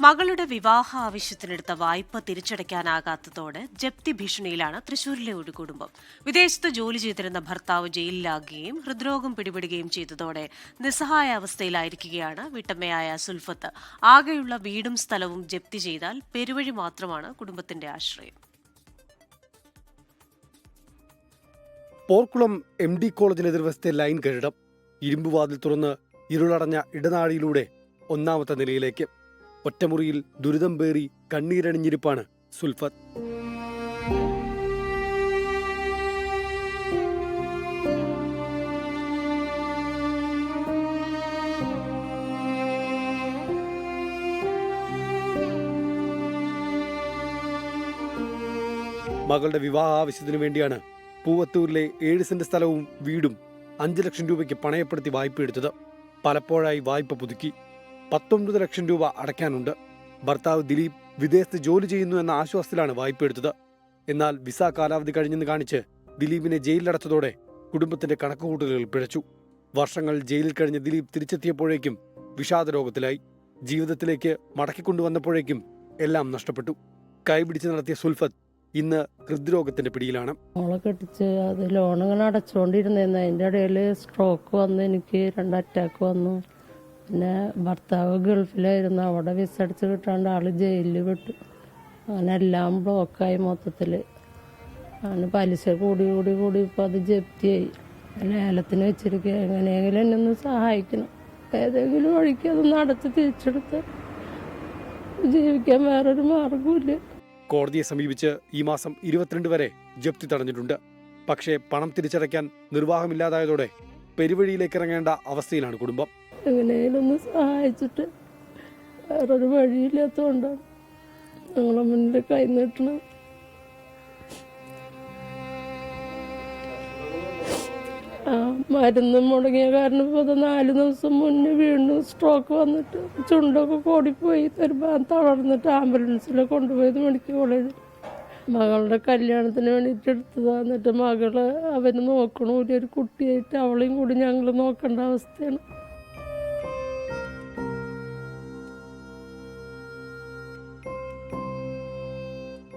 മകളുടെ വിവാഹ ആവശ്യത്തിനെടുത്ത വായ്പ തിരിച്ചടയ്ക്കാനാകാത്തതോടെ ജപ്തി ഭീഷണിയിലാണ് തൃശൂരിലെ ഒരു കുടുംബം. വിദേശത്ത് ജോലി ചെയ്തിരുന്ന ഭർത്താവ് ജയിലിലാകുകയും ഹൃദ്രോഗം പിടിപെടുകയും ചെയ്തതോടെ നിസ്സഹായ അവസ്ഥയിലായിരിക്കുകയാണ് വിട്ടമ്മയായ സുൽഫത്ത്. ആകെയുള്ള വീടും സ്ഥലവും ജപ്തി ചെയ്താൽ പെരുവഴി മാത്രമാണ് കുടുംബത്തിന്റെ ആശ്രയം. പോർക്കുളം എം ഡി കോളേജിന് എതിർവശത്തെ ലൈൻ കെട്ടിടം. ഇരുമ്പുവാതിൽ തുറന്ന് ഇരുളടഞ്ഞ ഇടനാഴിയിലൂടെ ഒന്നാമത്തെ നിലയിലേക്ക്. ഒറ്റമുറിയിൽ ദുരിതം പേറി കണ്ണീരണിഞ്ഞിരിപ്പാണ് സുൽഫത്ത്. മകളുടെ വിവാഹ ആവശ്യത്തിനു വേണ്ടിയാണ് പൂവത്തൂരിലെ ഏഴ് സെന്റ് സ്ഥലവും വീടും അഞ്ച് ലക്ഷം രൂപയ്ക്ക് പണയപ്പെടുത്തി വായ്പ എടുത്തത് പലപ്പോഴായി വായ്പ പുതുക്കി. പത്തൊൻപത് ലക്ഷം രൂപ അടയ്ക്കാനുണ്ട്. ഭർത്താവ് ദിലീപ് വിദേശത്ത് ജോലി ചെയ്യുന്നു എന്ന ആശ്വാസത്തിലാണ് വായ്പ എടുത്തത്. എന്നാൽ വിസ കാലാവധി കഴിഞ്ഞെന്ന് കാണിച്ച് ദിലീപിനെ ജയിലിലടച്ചതോടെ കുടുംബത്തിന്റെ കണക്കുകൂട്ടലുകൾ പിഴച്ചു. വർഷങ്ങൾ ജയിലിൽ കഴിഞ്ഞ ദിലീപ് തിരിച്ചെത്തിയപ്പോഴേക്കും വിഷാദ രോഗത്തിലായി. ജീവിതത്തിലേക്ക് മടക്കിക്കൊണ്ടുവന്നപ്പോഴേക്കും എല്ലാം നഷ്ടപ്പെട്ടു. കൈപിടിച്ച് നടത്തിയ സുൽഫത്ത് ഇന്ന് ഹൃദ്രോഗത്തിന്റെ പിടിയിലാണ്. മോളെ കെട്ടിച്ച് അത് ലോണുകൾ അടച്ചുകൊണ്ടിരുന്നേന്ന്. അതിന്റെ ഇടയിൽ സ്ട്രോക്ക് വന്ന് എനിക്ക് രണ്ട് അറ്റാക്ക് വന്നു. പിന്നെ ഭർത്താവ് ഗൾഫിലായിരുന്നു. അവിടെ വിസ അടിച്ച് കിട്ടാണ്ട് ആൾ ജയിലിൽ വിട്ടു അങ്ങനെ എല്ലാം ബ്ലോക്കായി മൊത്തത്തിൽ അങ്ങനെ പലിശ കൂടി കൂടി കൂടി ഇപ്പം അത് ജപ്തിയായി. ലേലത്തിന് വെച്ചിരിക്കുക എങ്ങനെയെങ്കിലും എന്നെ ഒന്ന് സഹായിക്കണം. ഏതെങ്കിലും വഴിക്ക് അതൊന്ന് അടച്ച് തിരിച്ചെടുത്ത് ജീവിക്കാൻ വേറൊരു മാർഗമില്ല കോടതിയെ സമീപിച്ച് ഈ മാസം ഇരുപത്തിരണ്ട് വരെ ജപ്തി തടഞ്ഞിട്ടുണ്ട്. പക്ഷേ പണം തിരിച്ചടയ്ക്കാൻ നിർവാഹമില്ലാതായതോടെ പെരുവഴിയിലേക്ക് ഇറങ്ങേണ്ട അവസ്ഥയിലാണ് കുടുംബം. എങ്ങനെയും ഒന്ന് സഹായിച്ചിട്ട് വേറൊരു വഴിയില്ലാത്തതുകൊണ്ടാണ് ഞങ്ങളെ മുന്നിൽ കൈ നീട്ടണം ആ മരുന്ന് മുടങ്ങിയ കാരണം ഇപ്പോൾ നാല് ദിവസം മുന്നേ വീണ്ടും സ്ട്രോക്ക് വന്നിട്ട് ചുണ്ടൊക്കെ കൂടിപ്പോയി. തരുമ്പോൾ തളർന്നിട്ട് ആംബുലൻസിൽ കൊണ്ടുപോയത് മെഡിക്കൽ കോളേജിൽ മകളുടെ കല്യാണത്തിന് വേണ്ടിയിട്ട് എടുത്തതാണ് എന്നിട്ട് മകൾ അവന് നോക്കണമില്ല ഒരു കുട്ടിയായിട്ട് അവളെയും കൂടി ഞങ്ങൾ നോക്കേണ്ട അവസ്ഥയാണ്.